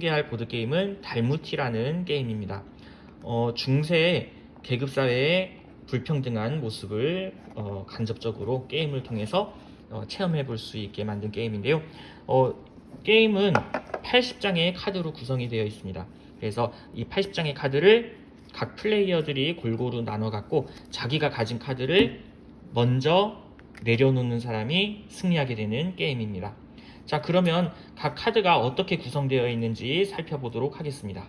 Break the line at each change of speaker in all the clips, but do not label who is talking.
소개할 보드게임은 달무티라는 게임입니다. 어, 중세 계급사회의 불평등한 모습을 어, 간접적으로 게임을 통해서 어, 체험해 볼 수 있게 만든 게임인데요. 어, 게임은 80장의 카드로 구성이 되어 있습니다. 그래서 이 80장의 카드를 각 플레이어들이 골고루 나눠 갖고 자기가 가진 카드를 먼저 내려놓는 사람이 승리하게 되는 게임입니다. 자, 그러면 각 카드가 어떻게 구성되어 있는지 살펴보도록 하겠습니다.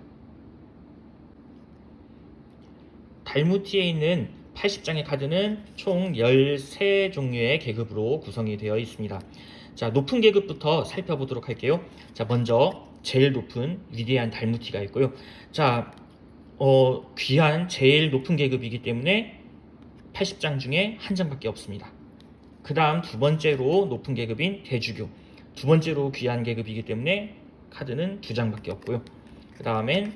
달무티에 있는 80장의 카드는 총 13종류의 계급으로 구성이 되어 있습니다. 자, 높은 계급부터 살펴보도록 할게요. 자, 먼저 제일 높은 위대한 달무티가 있고요. 자, 어, 귀한 제일 높은 계급이기 때문에 80장 중에 한 장밖에 없습니다. 그 다음 두 번째로 높은 계급인 대주교. 두 번째로 귀한 계급이기 때문에 카드는 두 장밖에 없고요. 그 다음엔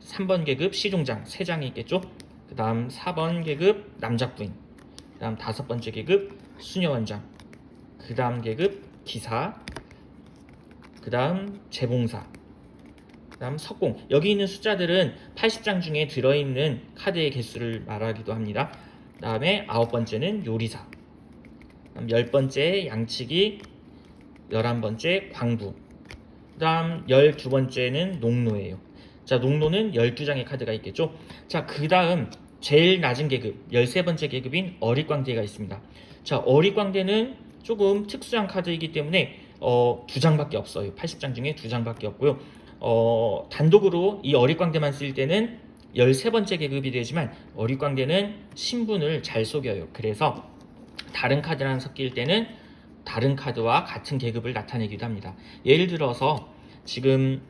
3번 계급 시종장 세 장이 있겠죠. 그 다음 4번 계급 남작부인. 그 다음 다섯 번째 계급 수녀원장. 그 다음 계급 기사. 그 다음 재봉사. 그 다음 석공. 여기 있는 숫자들은 80장 중에 들어있는 카드의 개수를 말하기도 합니다. 그 다음에 아홉 번째는 요리사. 그다음 열 번째 양치기, 열한 번째 광부. 그 다음 열두 번째는 농노예요. 자, 농노는 12장의 카드가 있겠죠. 자, 그 다음 제일 낮은 계급, 13번째 계급인 어릿광대가 있습니다. 자, 어릿광대는 조금 특수한 카드이기 때문에 어, 두 장밖에 없어요. 80장 중에 두 장밖에 없고요. 어, 단독으로 이 어릿광대만 쓸 때는 13번째 계급이 되지만 어릿광대는 신분을 잘 속여요. 그래서 다른 카드랑 섞일 때는 다른 카드와 같은 계급을 나타내기도 합니다. 예를 들어서 지금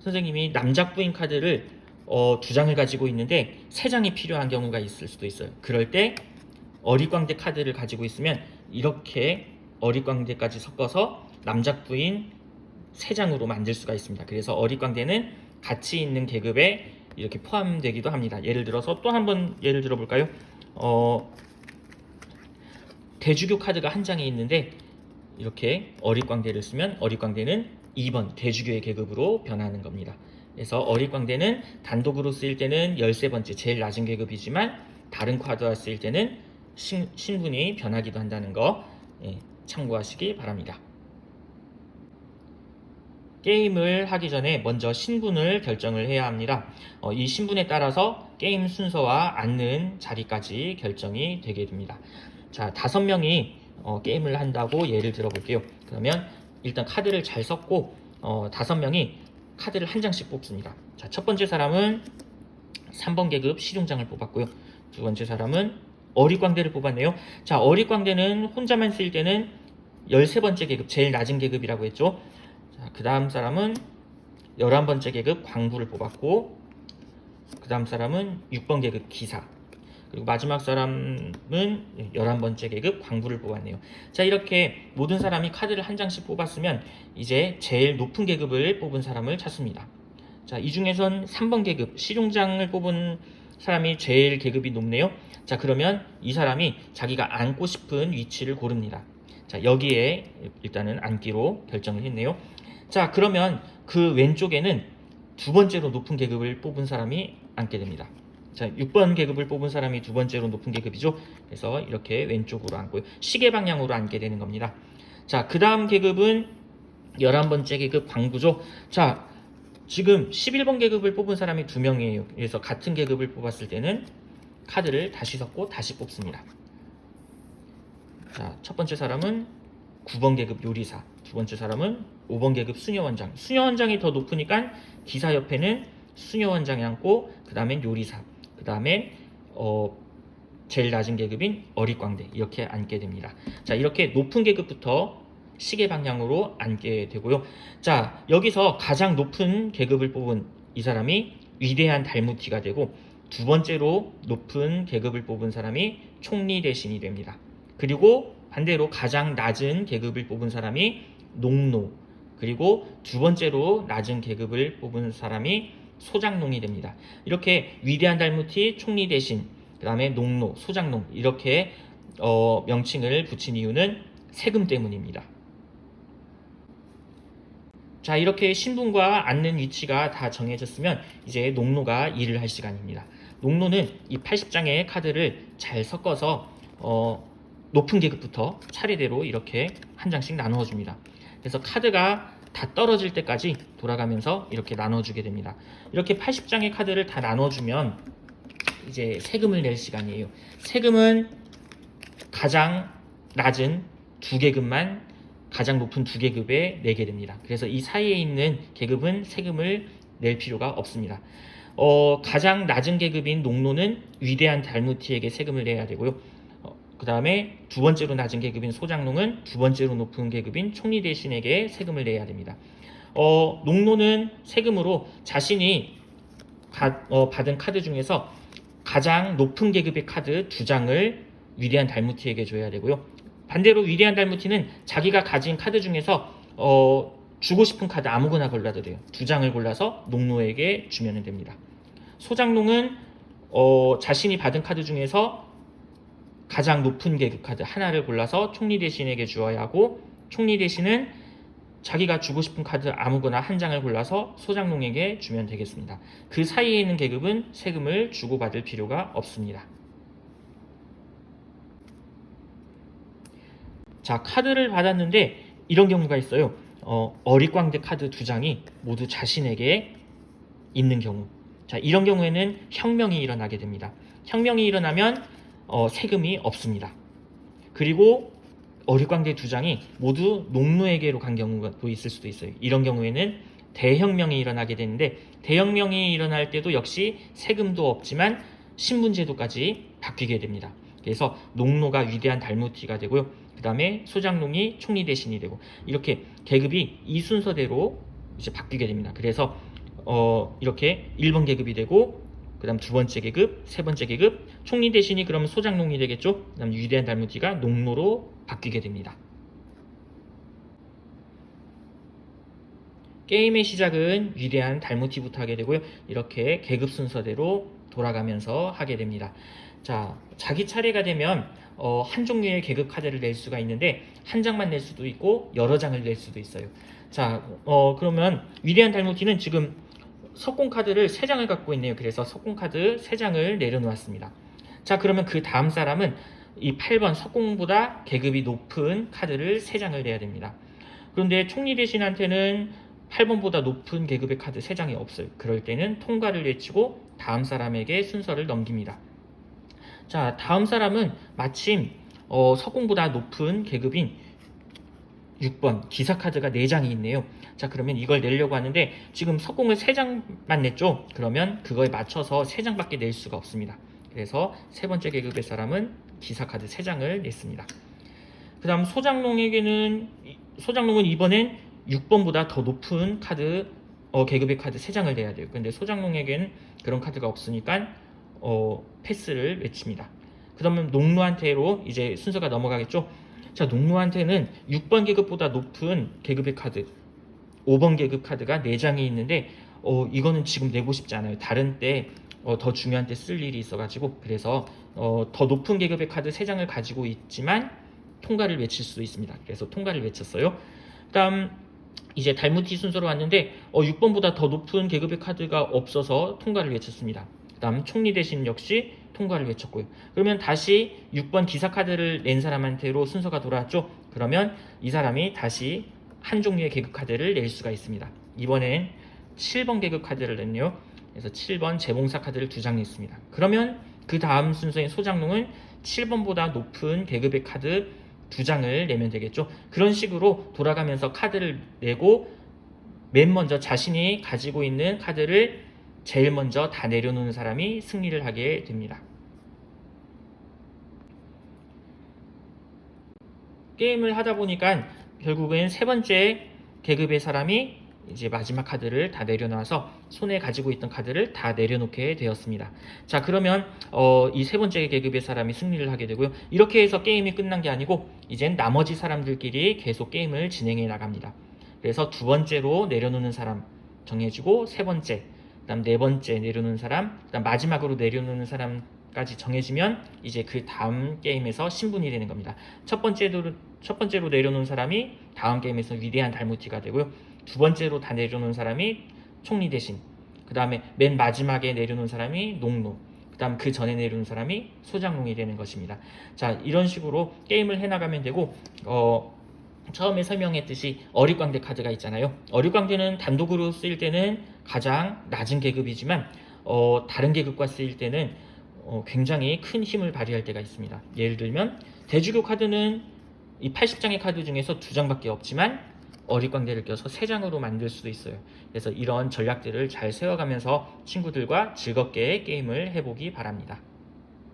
선생님이 남작부인 카드를 어, 두 장을 가지고 있는데 세 장이 필요한 경우가 있을 수도 있어요. 그럴 때 어릿광대 카드를 가지고 있으면 이렇게 어릿광대까지 섞어서 남작부인 세 장으로 만들 수가 있습니다. 그래서 어릿광대는 같이 있는 계급에 이렇게 포함되기도 합니다. 예를 들어서 또 한 번 예를 들어 볼까요? 어, 대주교 카드가 한 장에 있는데 이렇게 어릿광대를 쓰면 어릿광대는 2번 대주교의 계급으로 변하는 겁니다. 그래서 어릿광대는 단독으로 쓰일 때는 13번째 제일 낮은 계급이지만 다른 카드와 쓰일 때는 신, 신분이 변하기도 한다는 거 예, 참고하시기 바랍니다. 게임을 하기 전에 먼저 신분을 결정을 해야 합니다. 어, 이 신분에 따라서 게임 순서와 앉는 자리까지 결정이 되게 됩니다. 자, 다섯 명이 어, 게임을 한다고 예를 들어 볼게요. 그러면 일단 카드를 잘 섞고 어, 다섯 명이 카드를 한 장씩 뽑습니다. 자, 첫 번째 사람은 3번 계급 시종장을 뽑았고요. 두 번째 사람은 어릿광대를 뽑았네요. 자, 어릿광대는 혼자만 쓰일 때는 13번째 계급, 제일 낮은 계급이라고 했죠. 자, 그 다음 사람은 11번째 계급 광부를 뽑았고, 그 다음 사람은 6번 계급 기사, 그리고 마지막 사람은 11번째 계급 광부를 뽑았네요. 자, 이렇게 모든 사람이 카드를 한 장씩 뽑았으면 이제 제일 높은 계급을 뽑은 사람을 찾습니다. 자, 이 중에선 3번 계급 시종장을 뽑은 사람이 제일 계급이 높네요. 자, 그러면 이 사람이 자기가 앉고 싶은 위치를 고릅니다. 자, 여기에 일단은 앉기로 결정을 했네요. 자, 그러면 그 왼쪽에는 두 번째로 높은 계급을 뽑은 사람이 앉게 됩니다. 자, 6번 계급을 뽑은 사람이 두 번째로 높은 계급이죠. 그래서 이렇게 왼쪽으로 앉고요. 시계 방향으로 앉게 되는 겁니다. 자, 그 다음 계급은 11번째 계급 광부죠. 자, 지금 11번 계급을 뽑은 사람이 두 명이에요. 그래서 같은 계급을 뽑았을 때는 카드를 다시 섞고 다시 뽑습니다. 자, 첫 번째 사람은 9번 계급 요리사, 두 번째 사람은 5번 계급 수녀원장. 수녀원장이 더 높으니까 기사 옆에는 수녀원장이 앉고 그 다음엔 요리사, 그 다음엔 어, 제일 낮은 계급인 어릿광대 이렇게 앉게 됩니다. 자, 이렇게 높은 계급부터 시계 방향으로 앉게 되고요. 자, 여기서 가장 높은 계급을 뽑은 이 사람이 위대한 달무티가 되고 두 번째로 높은 계급을 뽑은 사람이 총리 대신이 됩니다. 그리고 반대로 가장 낮은 계급을 뽑은 사람이 농노 그리고 두 번째로 낮은 계급을 뽑은 사람이 소장농이 됩니다. 이렇게 위대한 달무티 총리 대신 그 다음에 농노 소장농 이렇게 어, 명칭을 붙인 이유는 세금 때문입니다. 자, 이렇게 신분과 앉는 위치가 다 정해졌으면 이제 농노가 일을 할 시간입니다. 농노는 이 80장의 카드를 잘 섞어서 어, 높은 계급부터 차례대로 이렇게 한 장씩 나누어 줍니다. 그래서 카드가 다 떨어질 때까지 돌아가면서 이렇게 나눠주게 됩니다. 이렇게 80장의 카드를 다 나눠주면 이제 세금을 낼 시간이에요. 세금은 가장 낮은 두 계급만 가장 높은 두 계급에 내게 됩니다. 그래서 이 사이에 있는 계급은 세금을 낼 필요가 없습니다. 어, 가장 낮은 계급인 농노는 위대한 달무티에게 세금을 내야 되고요. 그 다음에 두 번째로 낮은 계급인 소장농은 두 번째로 높은 계급인 총리 대신에게 세금을 내야 됩니다. 어, 농노는 세금으로 자신이 가- 어, 받은 카드 중에서 가장 높은 계급의 카드 두 장을 위대한 달무티에게 줘야 되고요. 반대로 위대한 달무티는 자기가 가진 카드 중에서 어, 주고 싶은 카드 아무거나 골라도 돼요. 두 장을 골라서 농노에게 주면 됩니다. 소장농은 어, 자신이 받은 카드 중에서 가장 높은 계급 카드 하나를 골라서 총리 대신에게 주어야 하고 총리 대신은 자기가 주고 싶은 카드 아무거나 한 장을 골라서 소장농에게 주면 되겠습니다. 그 사이에 있는 계급은 세금을 주고받을 필요가 없습니다. 자, 카드를 받았는데 이런 경우가 있어요. 어, 어릿광대 카드 두 장이 모두 자신에게 있는 경우. 자, 이런 경우에는 혁명이 일어나게 됩니다. 혁명이 일어나면 어, 세금이 없습니다. 그리고 어릿광대 두 장이 모두 농노에게로 간 경우가 또 있을 수도 있어요. 이런 경우에는 대혁명이 일어나게 되는데 대혁명이 일어날 때도 역시 세금도 없지만 신분제도까지 바뀌게 됩니다. 그래서 농노가 위대한 달무티가 되고요. 그 다음에 소장농이 총리 대신이 되고 이렇게 계급이 이 순서대로 이제 바뀌게 됩니다. 그래서 어, 이렇게 1번 계급이 되고 그 다음 두 번째 계급, 세 번째 계급, 총리 대신이 그러면 소장농이 되겠죠. 그 다음 위대한 달무티가 농노로 바뀌게 됩니다. 게임의 시작은 위대한 달무티부터 하게 되고요. 이렇게 계급 순서대로 돌아가면서 하게 됩니다. 자, 자기 차례가 되면 어, 한 종류의 계급 카드를 낼 수가 있는데 한 장만 낼 수도 있고 여러 장을 낼 수도 있어요. 자, 어, 그러면 위대한 달무티는 지금 석공 카드를 3장을 갖고 있네요. 그래서 석공 카드 3장을 내려놓았습니다. 자, 그러면 그 다음 사람은 이 8번 석공보다 계급이 높은 카드를 3장을 내야 됩니다. 그런데 총리 대신한테는 8번보다 높은 계급의 카드 3장이 없어요. 그럴 때는 통과를 외치고 다음 사람에게 순서를 넘깁니다. 자, 다음 사람은 마침 어, 석공보다 높은 계급인 6번 기사 카드가 4장이 있네요. 자, 그러면 이걸 내려고 하는데 지금 석공을 3장만 냈죠? 그러면 그거에 맞춰서 3장밖에 낼 수가 없습니다. 그래서 세 번째 계급의 사람은 기사 카드 3장을 냈습니다. 그 다음 소장농에게는 소장농은 이번엔 6번보다 더 높은 카드 어, 계급의 카드 3장을 내야 돼요. 근데 소장농에게는 그런 카드가 없으니까 어, 패스를 외칩니다. 그러면 농노한테로 이제 순서가 넘어가겠죠. 자, 농노한테는 6번 계급보다 높은 계급의 카드 5번 계급 카드가 4장이 있는데 어, 이거는 지금 내고 싶지 않아요. 다른 때 어, 더 중요한 때 쓸 일이 있어가지고 그래서 어, 더 높은 계급의 카드 3장을 가지고 있지만 통과를 외칠 수도 있습니다. 그래서 통과를 외쳤어요. 그 다음 이제 달무티 순서로 왔는데 어, 6번보다 더 높은 계급의 카드가 없어서 통과를 외쳤습니다. 그 다음 총리 대신 역시 통과를 외쳤고요. 그러면 다시 6번 기사 카드를 낸 사람한테로 순서가 돌아왔죠. 그러면 이 사람이 다시 한 종류의 계급 카드를 낼 수가 있습니다. 이번엔 7번 계급 카드를 냈네요. 그래서 7번 재봉사 카드를 두 장 냈습니다. 그러면 그 다음 순서인 소장농은 7번보다 높은 계급의 카드 두 장을 내면 되겠죠. 그런 식으로 돌아가면서 카드를 내고 맨 먼저 자신이 가지고 있는 카드를 제일 먼저 다 내려놓는 사람이 승리를 하게 됩니다. 게임을 하다 보니까 결국엔 세 번째 계급의 사람이 이제 마지막 카드를 다 내려놔서 손에 가지고 있던 카드를 다 내려놓게 되었습니다. 자 그러면 어, 이 세 번째 계급의 사람이 승리를 하게 되고요. 이렇게 해서 게임이 끝난 게 아니고 이젠 나머지 사람들끼리 계속 게임을 진행해 나갑니다. 그래서 두 번째로 내려놓는 사람 정해지고 세 번째, 그다음 네 번째 내려놓는 사람, 그다음 마지막으로 내려놓는 사람까지 정해지면 이제 그 다음 게임에서 신분이 되는 겁니다. 첫 번째로 첫 번째로 내려놓은 사람이 다음 게임에서 위대한 달무티가 되고요. 두 번째로 다 내려놓은 사람이 총리 대신 그 다음에 맨 마지막에 내려놓은 사람이 농노 그 다음 그 전에 내려놓은 사람이 소장농이 되는 것입니다 자 이런 식으로 게임을 해나가면 되고 어, 처음에 설명했듯이 어릿광대 카드가 있잖아요 어릿광대는 단독으로 쓰일 때는 가장 낮은 계급이지만 어, 다른 계급과 쓰일 때는 어, 굉장히 큰 힘을 발휘할 때가 있습니다 예를 들면 대주교 카드는 이 80장의 카드 중에서 두 장밖에 없지만 어릿광대를 껴서 세 장으로 만들 수도 있어요. 그래서 이런 전략들을 잘 세워가면서 친구들과 즐겁게 게임을 해보기 바랍니다.